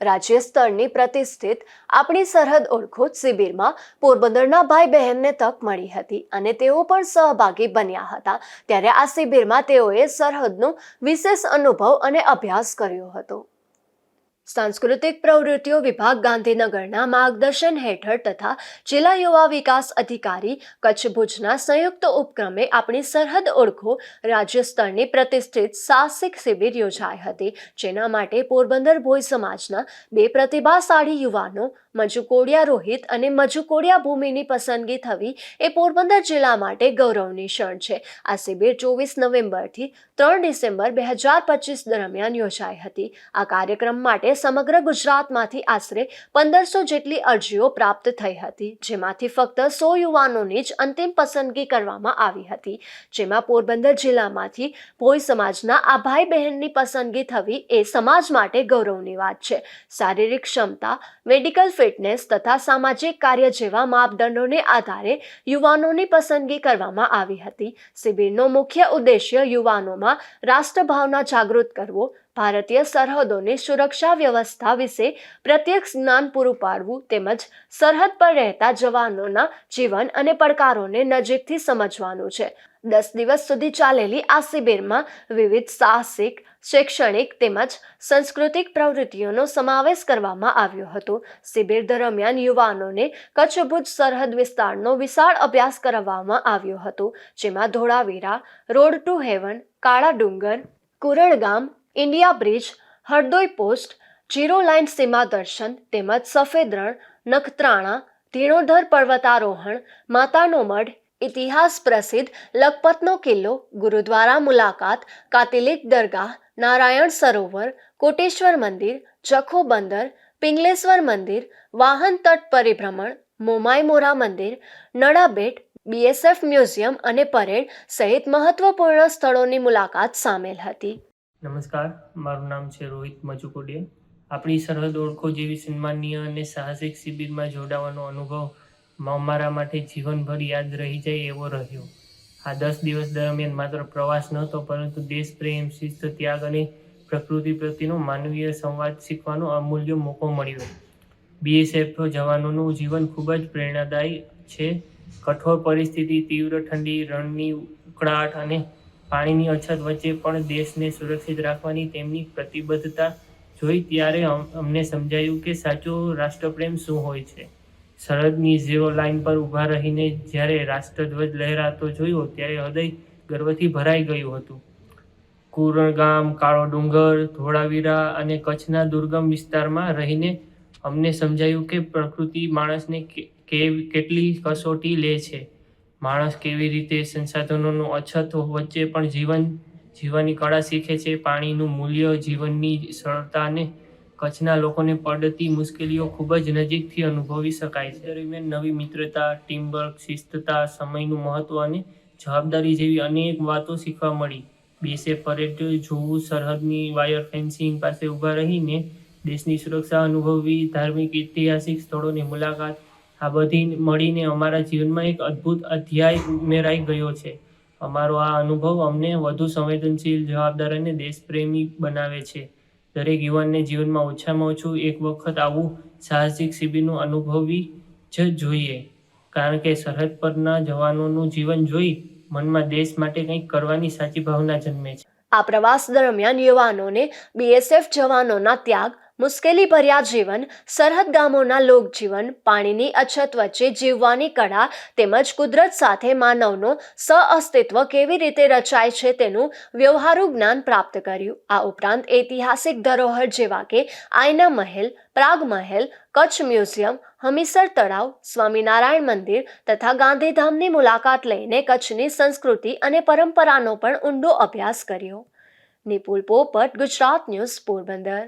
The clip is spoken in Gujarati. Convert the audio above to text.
રાજ્ય સ્તરની પ્રતિષ્ઠિત આપણી સરહદ ઓળખો શિબિરમાં પોરબંદરના ભાઈ બહેનને તક મળી હતી અને તેઓ પણ સહભાગી બન્યા હતા. ત્યારે આ શિબિરમાં તેઓએ સરહદનો વિશેષ અનુભવ અને અભ્યાસ કર્યો હતો. સાંસ્કૃતિક પ્રવૃત્તિઓ વિભાગ ગાંધીનગરના માર્ગદર્શન હેઠળ તથા જિલ્લા યુવા વિકાસ અધિકારી કચ્છ ભુજના સંયુક્ત ઉપક્રમે આપણી સરહદ ઓળખો રાજ્ય સ્તરની પ્રતિષ્ઠિત સાહસિક શિબિર યોજાઈ હતી, જેના માટે પોરબંદર ભોઈ સમાજના બે પ્રતિભાશાળી યુવાનો મજુકોડિયા રોહિત અને મજુકોડિયા ભૂમિની પસંદગી થવી એ પોરબંદર જિલ્લા માટે ગૌરવની ક્ષણ છે. આ શિબિર ચોવીસ નવેમ્બરથી ત્રણ ડિસેમ્બર બે હજાર પચીસ દરમિયાન યોજાઈ હતી. આ કાર્યક્રમ માટે સમગ્ર ગુજરાતમાંથી આશરે પંદરસો જેટલી અરજીઓ પ્રાપ્ત થઈ હતી, જેમાંથી ફક્ત સો યુવાનોની જ અંતિમ પસંદગી કરવામાં આવી હતી. જેમાં પોરબંદર જિલ્લામાંથી ભોઈ સમાજના આ ભાઈ બહેનની પસંદગી થવી એ સમાજ માટે ગૌરવની વાત છે. શારીરિક ક્ષમતા, મેડિકલ ફિટનેસ તથા સામાજિક કાર્ય જેવા માપદંડોને આધારે યુવાનોની પસંદગી કરવામાં આવી હતી. શિબિરનો મુખ્ય ઉદ્દેશ્ય યુવાનોમાં રાષ્ટ્રભાવના જાગૃત કરવો ભારતીય સરહદોની સુરક્ષા વ્યવસ્થા વિશે પ્રત્યક્ષ જ્ઞાન પૂરું પાડવું તેમજ સરહદ પર રહેતા જવાનોના જીવન અને પડકારોને નજીકથી સમજવાનું છે. દસ દિવસ સુધી ચાલેલી આ શિબિરમાં વિવિધ સાહસિક, શૈક્ષણિક તેમજ સાંસ્કૃતિક પ્રવૃત્તિઓનો સમાવેશ કરવામાં આવ્યો હતો. શિબિર દરમિયાન યુવાનોને કચ્છ ભુજ સરહદ વિસ્તારનો વિશાળ અભ્યાસ કરાવવામાં આવ્યો હતો, જેમાં Dholavira, road to heaven, Kala Dungar કુરળ ગામ India bridge, Hardoi post zero line Seema Darshan તેમજ સફેદ રણ નખત્રાણા, ધીણોધર પર્વતારોહણ, માતાનો મઢ, ઇતિહાસ પ્રસિદ્ધ લખપતનો કિલ્લો, ગુરુદ્વારા મુલાકાત, કાતિલિક દરગાહ, નારાયણ સરોવર, કોટેશ્વર મંદિર, જખો બંદર, પિંગલેશ્વર મંદિર, વાહન તટ પરિભ્રમણ, મોમાઈ મોરા મંદિર નડાબેટ બીએસએફ મ્યુઝિયમ અને પરેડ સહિત મહત્વપૂર્ણ સ્થળોની મુલાકાત સામેલ હતી. નમસ્કાર, મારું નામ છે રોહિત મજુકોડિયા આપણી સરહદ ઓળખો જેવી સન્માનીય અને સાહસિક શિબિરમાં જોડાવાનો અનુભવ મારા માટે જીવનભર યાદ રહી જાય એવો રહ્યો. આ દસ દિવસ દરમિયાન માત્ર પ્રવાસ નહોતો, પરંતુ દેશ પ્રેમ, શિસ્ત, ત્યાગ અને પ્રકૃતિ પ્રત્યેનો માનવીય સંવાદ શીખવાનો અમૂલ્ય મોકો મળ્યો. બીએસએફ જવાનોનું જીવન ખૂબ જ પ્રેરણાદાયી છે. કઠોર પરિસ્થિતિ, તીવ્ર ઠંડી, રણની ઉકળાટ અને પાણીની અછત વચ્ચે પણ દેશને સુરક્ષિત રાખવાની તેમની પ્રતિબદ્ધતા જોઈ ત્યારે અમને સમજાયું કે સાચો રાષ્ટ્રપ્રેમ શું હોય છે. સરહદની ઝીરો લાઇન પર ઊભા રહીને જ્યારે રાષ્ટ્રધ્વજ લહેરાતો જોયો ત્યારે હૃદય ગર્વથી ભરાઈ ગયું હતું. કુરણ ગામ કાળો ડુંગર, ધોળાવીરા અને કચ્છના દુર્ગમ વિસ્તારમાં રહીને અમને સમજાયું કે પ્રકૃતિ માણસને કેટલી કસોટી લે છે. માણસ કેવી રીતે સંસાધનોનું અછત વચ્ચે પણ જીવન, જીવવાની કળા શીખે છે. પાણીનું મૂલ્ય, જીવનની સરળતા અને કચ્છના લોકોને પડતી મુશ્કેલીઓ ખૂબ જ નજીકથી અનુભવી શકાય છે. દરમિયાન નવી મિત્રતા, ટીમવર્ક, શિસ્તતા, સમયનું મહત્વ અને જવાબદારી જેવી અનેક વાતો શીખવા મળી. બેસે પરેડ જોવું, સરહદની વાયર ફેન્સિંગ પાસે ઊભા રહીને દેશની સુરક્ષા અનુભવવી, ધાર્મિક, ઐતિહાસિક સ્થળોની મુલાકાત આ બધી મળીને અમારા જીવનમાં એક અદ્ભુત અધ્યાય ઉમેરાઈ ગયો છે. અમારો આ અનુભવ અમને વધુ સંવેદનશીલ જવાબદાર અને દેશપ્રેમી બનાવે છે. દરેક યુવાનને જીવનમાં ઓછામાં ઓછું એક વખત આવું સાહસિક શિબિરનું અનુભવી જ જોઈએ. કારણ કે સરહદ પરના જવાનોનું જીવન જોઈ મનમાં દેશ માટે કંઈક કરવાની સાચી ભાવના જન્મે છે. આ પ્રવાસ દરમિયાન યુવાનોને બીએસએફ જવાનોના ત્યાગ મુશ્કેલી ભર્યા જીવન, સરહદ ગામોના લોકજીવન, પાણીની અછત વચ્ચે જીવવાની કળા તેમજ કુદરત સાથે માનવનો સહઅસ્તિત્વ કેવી રીતે રચાય છે તેનું વ્યવહારુ જ્ઞાન પ્રાપ્ત કર્યું. આ ઉપરાંત ઐતિહાસિક ધરોહર જેવા કે આયના મહેલ, પ્રાગ મહેલ, કચ્છ મ્યુઝિયમ, હમીસર તળાવ, સ્વામિનારાયણ મંદિર તથા ગાંધીધામની મુલાકાત લઈને કચ્છની સંસ્કૃતિ અને પરંપરાનો પણ ઊંડો અભ્યાસ કર્યો. નિપુલ પોપટ, ગુજરાત ન્યૂઝ, પોરબંદર.